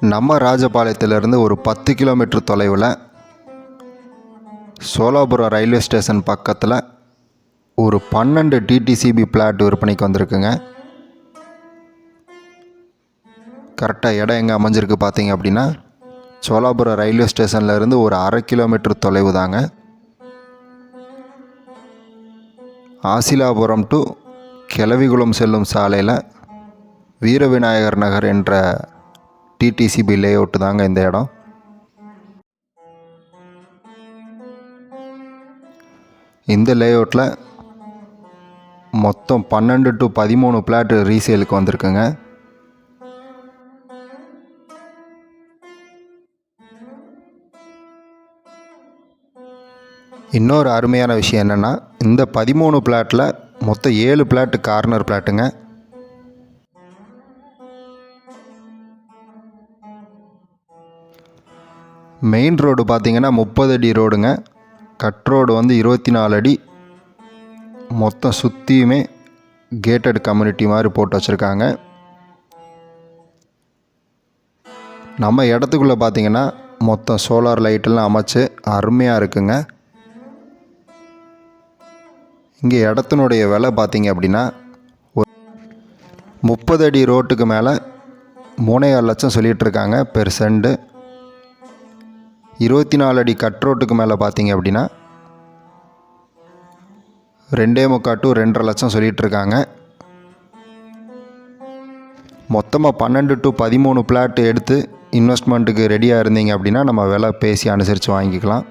நம்ம ராஜபாளையத்திலிருந்து ஒரு பத்து கிலோமீட்டர் தொலைவில் சோலாபுரம் ரயில்வே ஸ்டேஷன் பக்கத்தில் ஒரு பன்னெண்டு டிடிசிபி பிளாட் விற்பனைக்கு வந்திருக்குங்க. கரெக்டாக இடம் எங்கே அமைஞ்சிருக்கு பார்த்தீங்க அப்படின்னா சோலாபுரம் ரயில்வே ஸ்டேஷன்லேருந்து ஒரு அரை கிலோமீட்டர் தொலைவு தாங்க. ஆசிலாபுரம் டு கிளவிகுளம் செல்லும் சாலையில் வீரவிநாயகர் நகர் என்ற டிடிசிபி லேஅவுட்டு தாங்க இந்த இடம். இந்த லேஅவுட்டில் மொத்தம் பன்னெண்டு டு பதிமூணு பிளாட் ரீசேலுக்கு வந்திருக்குங்க. இன்னொரு அருமையான விஷயம் என்னென்னா இந்த பதிமூணு பிளாட்டில் மொத்தம் ஏழு பிளாட்டு கார்னர் பிளாட்டுங்க. மெயின் ரோடு பார்த்திங்கன்னா முப்பது அடி ரோடுங்க கட் ரோடு வந்து இருபத்தி நாலு அடி. மொத்தம் சுற்றியுமே கேட்டட் கம்யூனிட்டி மாதிரி போட்டு வச்சுருக்காங்க. நம்ம இடத்துக்குள்ளே பார்த்தீங்கன்னா மொத்தம் சோலார் லைட்டெல்லாம் அமைச்சு அருமையாக இருக்குங்க. இங்கே இடத்தினுடைய விலை பார்த்திங்க அப்படின்னா ஒரு முப்பது அடி ரோட்டுக்கு மேலே மூணே லட்சம் சொல்லிகிட்ருக்காங்க பெர் செண்டு இருபத்தி நாலு அடி கட் ரோட்டுக்கு மேலே பார்த்தீங்க அப்படின்னா ரெண்டே முக்கால் டு ரெண்டரை லட்சம் சொல்லிகிட்ருக்காங்க. மொத்தமாக பன்னெண்டு டு பதிமூணு பிளாட் எடுத்து இன்வெஸ்ட்மெண்ட்டுக்கு ரெடியாக இருந்தீங்க அப்படின்னா நம்ம விலை பேசி அனுசரித்து வாங்கிக்கலாம்.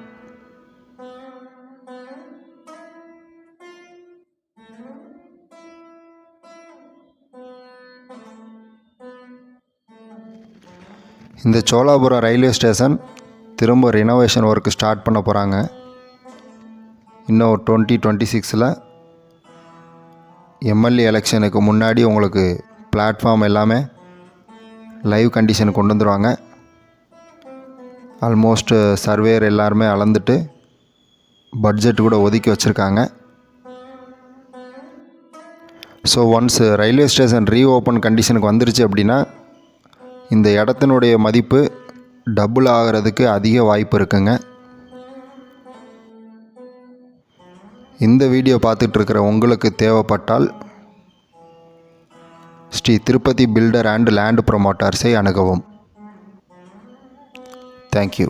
இந்த சோலாபுரம் ரயில்வே ஸ்டேஷன் திரும்ப ரினோவேஷன் ஒர்க் ஸ்டார்ட் பண்ண போகிறாங்க இன்னும் டுவெண்ட்டி டுவெண்ட்டி சிக்ஸில் எம்எல்ஏ எலெக்ஷனுக்கு முன்னாடி உங்களுக்கு பிளாட்ஃபார்ம் எல்லாமே லைவ் கண்டிஷன் கொண்டு வந்துடுவாங்க ஆல்மோஸ்ட் சர்வேயர் எல்லாருமே அளந்துட்டு பட்ஜெட் கூட ஒதுக்கி வச்சுருக்காங்க. So once railway station reopen கண்டிஷனுக்கு வந்துருச்சு அப்படின்னா இந்த இடத்தினுடைய மதிப்பு டபுள் ஆகிறதுக்கு அதிக வாய்ப்பு இருக்குங்க. இந்த வீடியோ பார்த்துட்டு இருக்கிற உங்களுக்கு தேவைப்பட்டால் Sri Tirupati builder and land ப்ரொமோட்டர்ஸை அணுகவும். Thank you